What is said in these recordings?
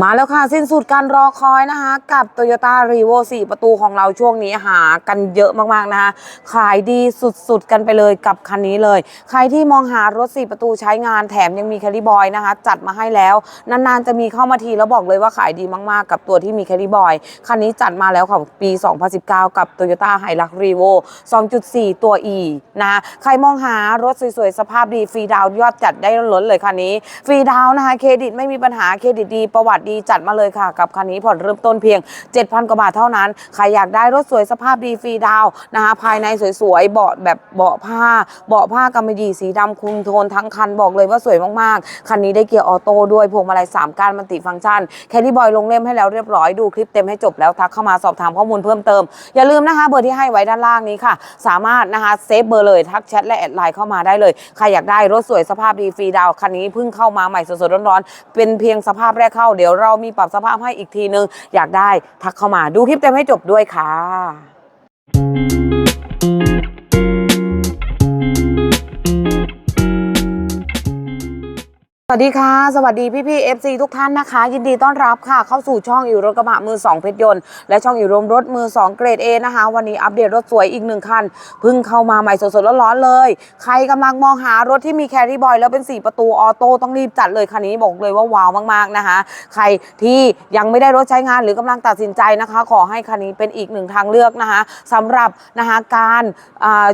มาแล้วค่ะ สิ้นสุดการรอคอยนะคะ กับ Toyota r e v o 4 ประตูของเราช่วงนี้หากันเยอะมากๆนะคะ ขายดีสุดๆ กันไปเลยกับคันนี้เลย ใครที่มองหารถ 4 ประตูใช้งานแถมยังมีแคลิบอยนะคะ จัดมาให้แล้ว นานๆ จะมีเข้ามาทีแล้วบอกเลยว่าขายดีมากๆ กับตัวที่มีแคลิบอยคันนี้จัดมาแล้วค่ะปี 2019 กับ Toyota h i l u x r e v o 2.4 ตัว E นะใครมองหารถสวยๆ สภาพดีฟรีดาวยอดจัดได้ล้นเลยคันนี้ฟรีดาวนะคะเครดิตไม่มีปัญหาเครดิตดีประวัติดีจัดมาเลยค่ะ กับคันนี้ผ่อนเริ่มต้นเพียง 7,000 กว่าบาทเท่านั้น ใครอยากได้รถสวยสภาพดีฟรีดาวนะคะภายในสวยๆเบาะแบบเบาะผ้า เบาะผ้ากำมะหยี่สีดำคุมโทนทั้งคันบอกเลยว่าสวยมากๆ คันนี้ได้เกียร์ออโต้ด้วยพวงมาลัย3ก้านมันติฟังก์ชันแคดดี้บอยลงเล่มให้แล้วเรียบร้อยดูคลิปเต็มให้จบแล้วทักเข้ามาสอบถามข้อมูลเพิ่มเติม อย่าลืมนะคะเบอร์ที่ให้ไว้ด้านล่างนี้ค่ะ สามารถนะคะเซฟเบอร์เลยทักแชทและแอดไลน์เข้ามาได้เลย ใครอยากได้รถสวยสภาพดีฟรีดาวคันนี้เพิ่งเข้ามาใหม่สดๆร้อนๆเป็นเพียงสภาพแรกเข้าเดี๋ยวเรามีปรับสภาพให้อีกทีนึง อยากได้ทักเข้ามาดูคลิปเต็มให้จบด้วยค่ะ วัสดีค่ะ สวัสดีพี่พี่ๆ FC ทุกท่านนะคะ ยินดีต้อนรับค่ะ เข้าสู่ช่องอยู่รถกระบะมือ2เพชรยนต์และช่องอยู่รมรถมือ2เกรด A นะคะ วันนี้อัปเดตรถสวยอีกหนึ่งคันเพิ่งเข้ามาใหม่สดๆร้อนๆเลย ใครกำลังมองหารถที่มีแครี่บอยแล้วเป็น 4 ประตูออโต้ต้องรีบจัดเลยคันนี้บอกเลยว่าว้าวมากๆนะคะ ใครที่ยังไม่ได้รถใช้งานหรือกำลังตัดสินใจนะคะ ขอให้คันนี้เป็นอีกหนึ่งทางเลือกนะคะสำหรับนะคะการอ่า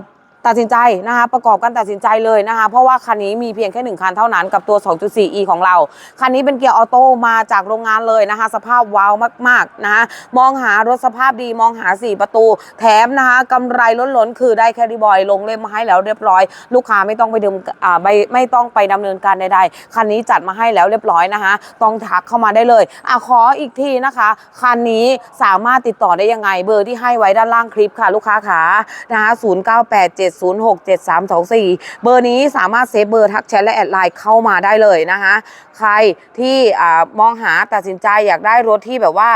ตัดสินใจนะคะประกอบการตัดสินใจเลยนะคะเพราะว่าคันนี้มีเพียงแค่หนึ่งคันเท่านั้นกับตัว 2.4e ของเรา คันนี้เป็นเกียร์ออโต้มาจากโรงงานเลยนะคะ สภาพว้าวมากๆนะคะมองหารถสภาพดีมองหา 4 ประตู แถมนะคะกำไรล้นๆ คือได้แคดดี้บอยลงเล่มมาให้แล้วเรียบร้อย ลูกค้าไม่ต้องไปดื่มอ่าไม่ไม่ต้องไปดำเนินการใดๆคันนี้จัดมาให้แล้วเรียบร้อยนะคะต้องทักเข้ามาได้เลยอะขออีกทีนะคะคันนี้สามารถติดต่อได้ยังไงเบอร์ที่ให้ไว้ด้านล่างคลิปค่ะ ลูกค้าขานะคะ0987067324เบอร์นี้สามารถเซฟเบอร์ทักแชทและแอดไลน์เข้ามาได้เลยนะคะ ใครที่มองหาตัดสินใจอยากได้รถที่แบบว่า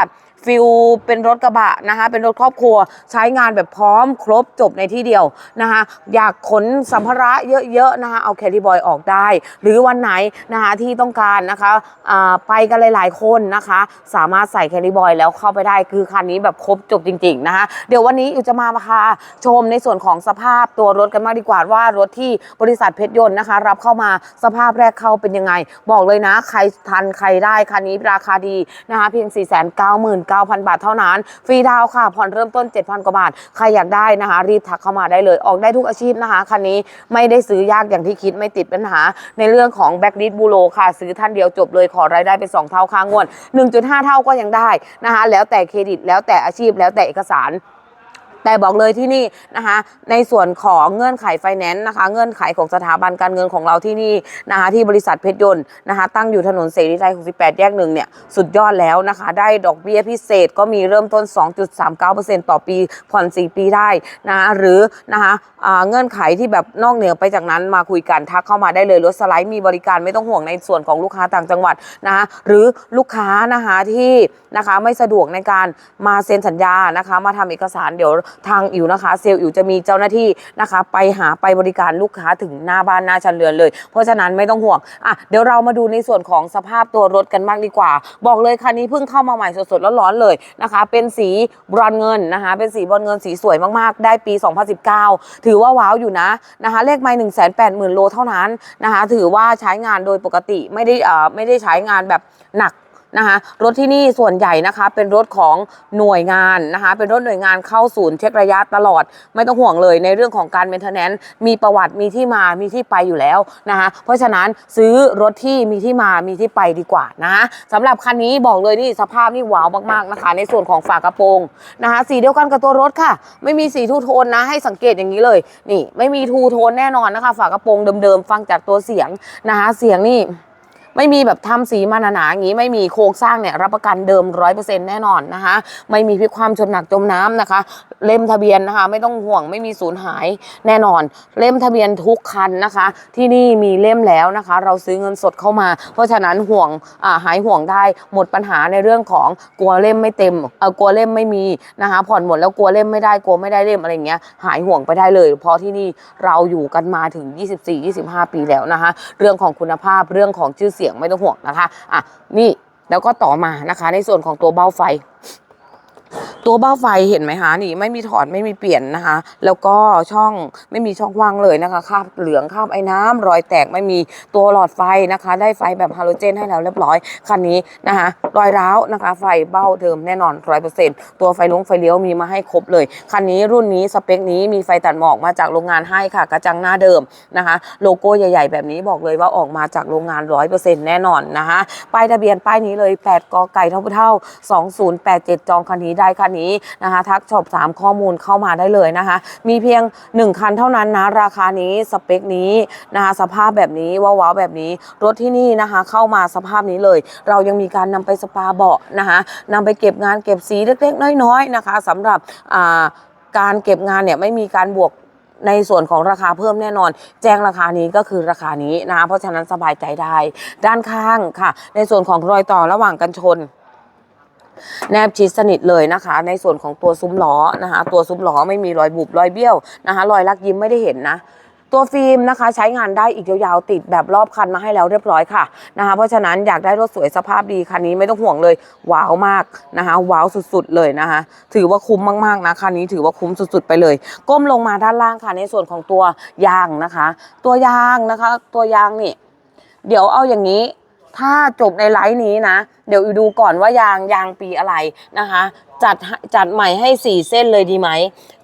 ฟิลเป็นรถกระบะนะคะเป็นรถครอบครัวใช้งานแบบพร้อมครบจบในที่เดียวนะคะอยากขนสัมภาระเยอะๆนะคะเอาแคดดี้บอยออกได้ หรือวันไหนนะคะที่ต้องการนะคะอ่าไปกันหลาย ๆ คนนะคะ สามารถใส่แคดดี้บอยแล้วเข้าไปได้คือคันนี้แบบครบจบจริง ๆ นะคะเดี๋ยววันนี้อยู่จะมาพาชมในส่วนของสภาพตัวรถกันมากดีกว่าว่ารถที่บริษัทเพชรยนต์นะคะ รับเข้ามาสภาพแรกเข้าเป็นยังไง บอกเลยนะ ใครทันใครได้คันนี้ราคาดีนะคะเพียง9,000 บาทเท่านั้น ฟรีดาวค่ะ ผ่อนเริ่มต้น 7,000 กว่าบาท ใครอยากได้นะคะ รีบทักเข้ามาได้เลย ออกได้ทุกอาชีพนะคะ คันนี้ไม่ได้ซื้อยากอย่างที่คิดไม่ติดปัญหา ในเรื่องของแบ็กดิสบูโรค่ะ ซื้อท่านเดียวจบเลย ขอรายได้เป็น 2 เท่าค่างวด 1.5 เท่าก็ยังได้นะคะ แล้วแต่เครดิต แล้วแต่อาชีพ แล้วแต่เอกสาร แต่บอกเลยที่นี่นะคะในส่วนของเงื่อนไขไฟแนนซ์นะคะ เงื่อนไขของสถาบันการเงินของเราที่นี่นะคะที่บริษัทเพชรยนต์นะคะตั้งอยู่ถนนเสรีไทย68 แยกหนึ่งเนี่ยสุดยอดแล้วนะคะ ได้ดอกเบี้ยพิเศษก็มีเริ่มต้น 2.39%ต่อปีผ่อน 4 ปีได้นะะหรือนะคะเงื่อนไขที่แบบนอกเหนือไปจากนั้นมาคุยกันทักเข้ามาได้เลยรถสไลด์มีบริการไม่ต้องห่วงในส่วนของลูกค้าต่างจังหวัดนะคะหรือลูกค้านะคะที่นะคะไม่สะดวกในการมาเซ็นสัญญานะคะ มาทำเอกสารเดี๋ยวทางอิ๋วนะคะ เซลล์อิ๋วจะมีเจ้าหน้าที่นะคะ ไปหาไปบริการลูกค้าถึงหน้าบ้านหน้าชั้นเรือนเลย เพราะฉะนั้นไม่ต้องห่วงอะเดี๋ยวเรามาดูในส่วนของสภาพตัวรถกันบ้างดีกว่า บอกเลยคันนี้เพิ่งเข้ามาใหม่สดๆร้อนๆเลยนะคะ เป็นสีบรอนเงินนะคะ เป็นสีบรอนเงินสีสวยมากๆ ได้ปี 2019 ถือว่าว้าวอยู่นะนะคะ เลขไมล์1 8 0 0 0 0โลเท่านั้นนะคะ ถือว่าใช้งานโดยปกติไม่ได้อ่อไม่ได้ใช้งานแบบหนัก นะคะรถที่นี่ส่วนใหญ่นะคะ เป็นรถของหน่วยงานนะคะ เป็นรถหน่วยงานเข้าศูนย์เช็คระยะตลอด ไม่ต้องห่วงเลยในเรื่องของการเมนเทนแนนซ์มีประวัติมีที่มามีที่ไปอยู่แล้วนะคะเพราะฉะนั้นซื้อรถที่มีที่มามีที่ไปดีกว่านะสำหรับคันนี้บอกเลยนี่สภาพนี่ว้าวมากๆนะคะ ในส่วนของฝากระโปรงนะคะ สีเดียวกันกับตัวรถค่ะ ไม่มีสีทูโทนนะให้สังเกตอย่างนี้เลย นี่ ไม่มีทูโทนแน่นอนนะคะ ฝากระโปรงเดิมๆฟังจากตัวเสียงนะคะ เสียงนี่ ไม่มีแบบทำสีมาหนาๆอย่างนี้ไม่มีโครงสร้างเนี่ยรับประกันเดิมร้อยเปอร์เซ็นต์แน่นอนนะคะ ไม่มีพิความชนหนักจมน้ำนะคะ เล่มทะเบียนนะคะ ไม่ต้องห่วงไม่มีสูญหายแน่นอน เล่มทะเบียนทุกคันนะคะ ที่นี่มีเล่มแล้วนะคะ เราซื้อเงินสดเข้ามา เพราะฉะนั้นห่วงอ่าหายห่วงได้หมดปัญหาในเรื่องของกลัวเล่มไม่เต็มเออกลัวเล่มไม่มีนะคะ ผ่อนหมดแล้วกลัวเล่มไม่ได้กลัวไม่ได้เล่มอะไรเงี้ยหายห่วงไปได้เลย เพราะที่นี่เราอยู่กันมาถึง 24-25 ปีแล้วนะคะ เรื่องของคุณภาพเรื่องของชื่อเสียงไม่ต้องห่วงนะคะอะนี่แล้วก็ต่อมานะคะ ในส่วนของตัวเบ้าไฟ ตัวเบ้าไฟเห็นไหมคะนี่ไม่มีถอดไม่มีเปลี่ยนนะคะ แล้วก็ช่องไม่มีช่องว่างเลยนะคะคาบเหลืองคาบไอ้น้ำรอยแตกไม่มีตัวหลอดไฟนะคะ ได้ไฟแบบฮาโลเจนให้แล้วเรียบร้อยคันนี้นะคะรอยร้าวนะคะ ไฟเบ้าเดิมแน่นอนร้อยเปอร์เซ็นต์ตัวไฟลุงไฟเลี้ยวมีมาให้ครบเลยคันนี้รุ่นนี้สเปคนี้มีไฟตัดหมอกมาจากโรงงานให้ค่ะ กระจังหน้าเดิมนะคะ โลโก้ใหญ่ ๆ แบบนี้บอกเลยว่าออกมาจากโรงงานร้อยเปอร์เซ็นต์แน่นอนนะคะป้ายทะเบียนป้ายนี้เลย8กไก่เท่าเท่า2087จองคันนี้ได้คันนี้นะคะ ทักช็อป3ข้อมูลเข้ามาได้เลยนะคะ มีเพียง 1 คันเท่านั้นนะ ราคานี้สเปคนี้นะคะสภาพแบบนี้ว้าวๆแบบนี้ รถที่นี่นะคะ เข้ามาสภาพนี้เลย เรายังมีการนำไปสปาเบาะนะคะนำไปเก็บงานเก็บสีเล็กๆ น้อยๆนะคะสำหรับการเก็บงานเนี่ยไม่มีการบวกในส่วนของราคาเพิ่มแน่นอน แจ้งราคานี้ก็คือราคานี้นะคะเพราะฉะนั้นสบายใจได้ ด้านข้างค่ะ ในส่วนของรอยต่อระหว่างกันชน แนบชิดสนิทเลยนะคะ ในส่วนของตัวซุ้มล้อนะคะ ตัวซุ้มล้อไม่มีรอยบุบรอยเบี้ยวนะคะรอยลักยิ้มไม่ได้เห็นนะตัวฟิล์มนะคะใช้งานได้อีกยาวๆติดแบบรอบคันมาให้แล้วเรียบร้อยค่ะนะคะเพราะฉะนั้นอยากได้รถสวยสภาพดีคันนี้ไม่ต้องห่วงเลยว้าวมากนะคะว้าวสุดๆเลยนะคะถือว่าคุ้มมากๆนะคันนี้ถือว่าคุ้มสุดๆไปเลย ก้มลงมาด้านล่างค่ะในส่วนของตัวยางนะคะ ตัวยางนะคะ ตัวยางนี่ เดี๋ยวเอาอย่างนี้ ถ้าจบในไลฟ์นี้นะ เดี๋ยวดูก่อนว่ายางยางปีอะไรนะคะ จัดจัดใหม่ให้สี่เส้นเลยดีไหม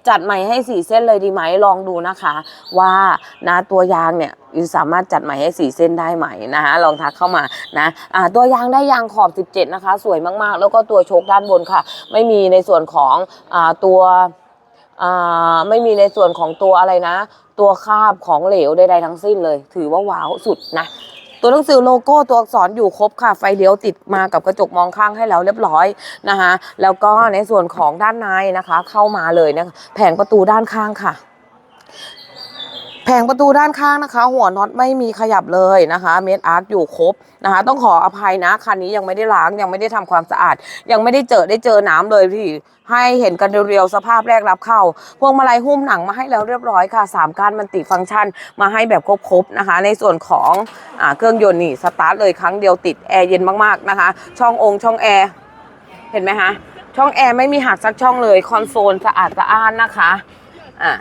จัดใหม่ให้สี่เส้นเลยดีไหมลองดูนะคะ ว่านะตัวยางเนี่ยอินสามารถจัดใหม่ให้สี่เส้นได้ไหมนะคะลองทักเข้ามานะอ่าตัวยางได้ยางขอบ 17 นะคะ สวยมากๆ แล้วก็ตัวโชคด้านบนค่ะ ไม่มีในส่วนของอตัวไม่มีในส่วนของตัวอะไรนะ ตัวคาบของเหลวใดๆทั้งสิ้นเลย ถือว่าว้าวสุดนะ ตัวหนังสือโลโก้ตัวอักษรอยู่ครบค่ะ ไฟเลี้ยวติดมากับกระจกมองข้างให้แล้วเรียบร้อยนะคะ แล้วก็ในส่วนของด้านในนะคะ เข้ามาเลยนะแผงประตูด้านข้างค่ะ ผงประตูด้านข้างนะคะ หัวน็อตไม่มีขยับเลยนะคะเมดอาร์คอยู่ครบนะคะ ต้องขออภัยนะคันนี้ยังไม่ได้ล้างยังไม่ได้ทำความสะอาด ยังไม่ได้เจอได้เจอน้ำเลยพี่ให้เห็นกันเรียวๆสภาพแรกรับเข้า พวงมาลัยหุ้มหนังมาให้แล้วเรียบร้อยค่ะสามกานมันติฟังก์ชันมาให้แบบครบๆนะคะ ในส่วนของอเครื่องยนต์นี่สตาร์ทเลยครั้งเดียวติดแอร์เย็นมากๆนะคะ ช่ององค์ช่องแอร์เห็นไหมคะช่องแอร์ไม่มีหักสักช่องเลยคอนโซลสะอาดสะอ้านนะคะอ่า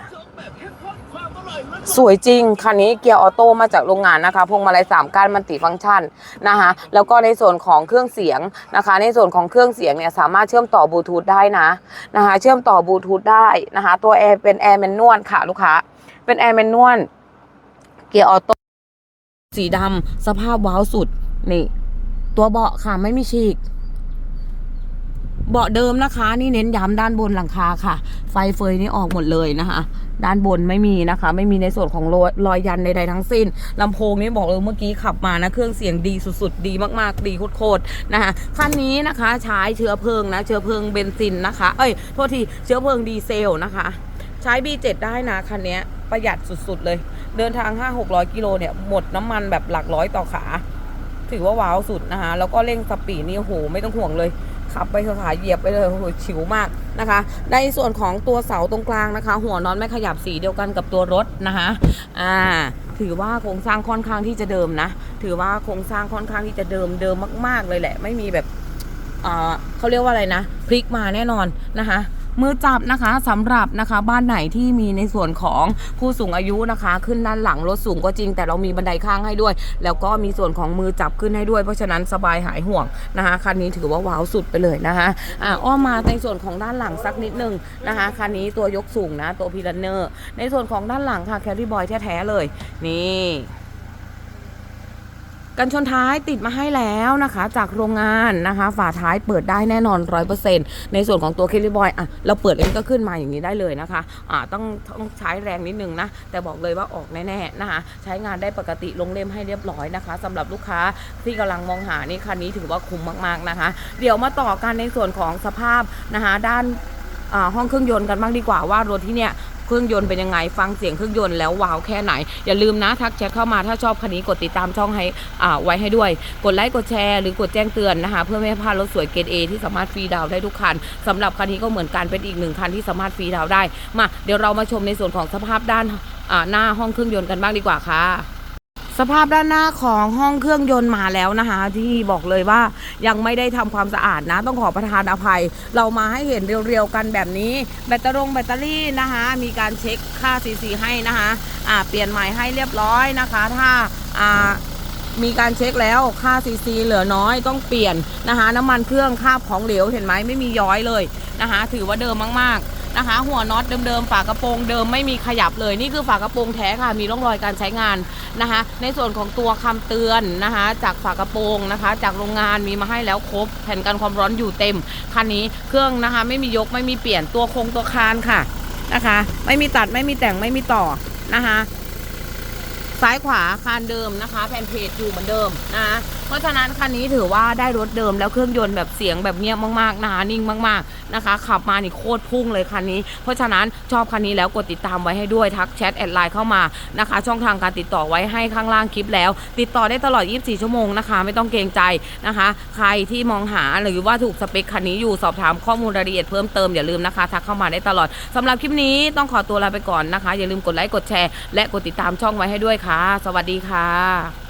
สวยจริง คันนี้เกียร์ออโต้มาจากโรงงานนะคะพวงมาลัยสามก้านมันติฟังก์ชันนะคะแล้วก็ในส่วนของเครื่องเสียงนะคะ ในส่วนของเครื่องเสียงเนี่ยสามารถเชื่อมต่อบลูทูธได้นะนะคะ เชื่อมต่อบลูทูธได้นะคะ ตัวแอร์เป็นแอร์แมนนวลค่ะลูกค้าเป็นแอร์แมนนวลเกียร์ออโต้สีดำสภาพว้าวสุดนี่ ตัวเบาะค่ะไม่มีฉีก เบาะเดิมนะคะ นี่เน้นย้ำด้านบนหลังคาค่ะ ไฟเฟยนี่ออกหมดเลยนะคะ ด้านบนไม่มีนะคะ ไม่มีในส่วนของรอยรอยยันใดๆทั้งสิ้นลำโพงนี่บอกเลยเมื่อกี้ขับมานะ เครื่องเสียงดีสุดๆ ดีมากๆ ดีโคตรๆนะคะคันนี้นะคะใช้เชื้อเพลิงนะ เชื้อเพลิงเบนซินนะคะ เอ้ย โทษที เชื้อเพลิงดีเซลนะคะ ใช้ B7 ได้นะคันนี้ประหยัดสุดๆเลย เดินทาง 5-600กิโลเนี่ยหมดน้ำมันแบบหลักร้อยต่อขา ถือว่าว้าวสุดนะคะ แล้วก็เร่งสปีดนี่โอ้โหไม่ต้องห่วงเลย ขับไปเถอะค่ะเหยียบไปเลยโอ้โหฉิวมากนะคะ ในส่วนของตัวเสาตรงกลางนะคะ หัวนอนไม่ขยับสีเดียวกันกับตัวรถนะคะอ่าถือว่าโครงสร้างค่อนข้างที่จะเดิมนะ ถือว่าโครงสร้างค่อนข้างที่จะเดิมเดิมมาก ๆ เลยแหละ ไม่มีแบบเขาเรียกว่าอะไรนะ พลิกมาแน่นอนนะคะ มือจับนะคะสำหรับนะคะบ้านไหนที่มีในส่วนของผู้สูงอายุนะคะ ขึ้นด้านหลังรถสูงก็จริง แต่เรามีบันไดข้างให้ด้วย แล้วก็มีส่วนของมือจับขึ้นให้ด้วย เพราะฉะนั้นสบายหายห่วงนะคะคันนี้ถือว่าว้าวสุดไปเลยนะคะอ่าอ้อมมาในส่วนของด้านหลังสักนิดนึงนะคะคันนี้ตัวยกสูงนะตัวพีลันเนอร์ในส่วนของด้านหลังค่ะแคลรี่บอยแท้ๆเลยนี่ กันชนท้ายติดมาให้แล้วนะคะ จากโรงงานนะคะ ฝาท้ายเปิดได้แน่นอน 100%ในส่วนของตัวเคลลี่บอยอะเราเปิดเองก็ขึ้นมาอย่างนี้ได้เลยนะคะอ่าต้องต้องใช้แรงนิดนึงนะ แต่บอกเลยว่าออกแน่ๆนะคะใช้งานได้ปกติลงเล่มให้เรียบร้อยนะคะสำหรับลูกค้าที่กำลังมองหานี่คันนี้ถือว่าคุ้มมากๆนะคะ เดี๋ยวมาต่อกันในส่วนของสภาพนะคะด้านอ่าห้องเครื่องยนต์กันบ้างดีกว่าว่ารถที่เนี่ย เครื่องยนต์เป็นยังไง ฟังเสียงเครื่องยนต์แล้วว้าวแค่ไหน อย่าลืมนะทักแชทเข้ามาถ้าชอบคันนี้กดติดตามช่องให้อ่าไว้ให้ด้วย กดไลค์กดแชร์หรือกดแจ้งเตือนนะคะ เพื่อไม่ให้พลาดรถสวยเกรดเอที่สามารถฟรีดาวน์ได้ทุกคันสำหรับคันนี้ก็เหมือนกันเป็นอีกหนึ่งคันที่สามารถฟรีดาวน์ได้มาเดี๋ยวเรามาชมในส่วนของสภาพด้านอ่าหน้าห้องเครื่องยนต์กันบ้างดีกว่าค่ะ สภาพด้านหน้าของห้องเครื่องยนต์มาแล้วนะคะ ที่บอกเลยว่ายังไม่ได้ทำความสะอาดนะ ต้องขอประทานอภัย เรามาให้เห็นเรียวๆกันแบบนี้ แบตเตอรงแบตเตอรี่นะคะ มีการเช็คค่าซีซีให้นะคะอ่าเปลี่ยนใหม่ให้เรียบร้อยนะคะ ถ้าอ่ามีการเช็คแล้วค่าซีซีเหลือน้อยต้องเปลี่ยนนะคะ น้ำมันเครื่องคราบของเหลวเห็นไหมไม่มีย้อยเลยนะคะ ถือว่าเดิมมากๆ นะคะ หัวน็อตเดิมๆฝากระโปรงเดิมไม่มีขยับเลยนี่คือฝากระโปรงแท้ค่ะ มีร่องรอยการใช้งานนะคะ ในส่วนของตัวคำเตือนนะคะ จากฝากระโปรงนะคะ จากโรงงานมีมาให้แล้วครบ แผ่นกันความร้อนอยู่เต็มคันนี้เครื่องนะคะ ไม่มียกไม่มีเปลี่ยนตัวโครงตัวคานค่ะนะคะ ไม่มีตัดไม่มีแต่งไม่มีต่อนะคะ ซ้ายขวาคานเดิมนะคะ แผ่นเพจอยู่เหมือนเดิมนะคะ เพราะฉะนั้นคันนี้ถือว่าได้รถเดิมแล้วเครื่องยนต์แบบเสียงแบบเงียบมากๆนะคะนิ่งมากๆนะคะ ขับมานี่โคตรพุ่งเลยคันนี้ เพราะฉะนั้นชอบคันนี้แล้วกดติดตามไว้ให้ด้วยทักแชทแอดไลน์เข้ามานะคะ ช่องทางการติดต่อไว้ให้ข้างล่างคลิปแล้ว ติดต่อได้ตลอด 24 ชั่วโมงนะคะ ไม่ต้องเกรงใจนะคะ ใครที่มองหาหรือว่าถูกสเปคคันนี้อยู่สอบถามข้อมูลรายละเอียดเพิ่มเติมอย่าลืมนะคะทักเข้ามาได้ตลอดสำหรับคลิปนี้ต้องขอตัวลาไปก่อนนะคะ อย่าลืมกดไลค์กดแชร์และกดติดตามช่องไว้ให้ด้วยค่ะ สวัสดีค่ะ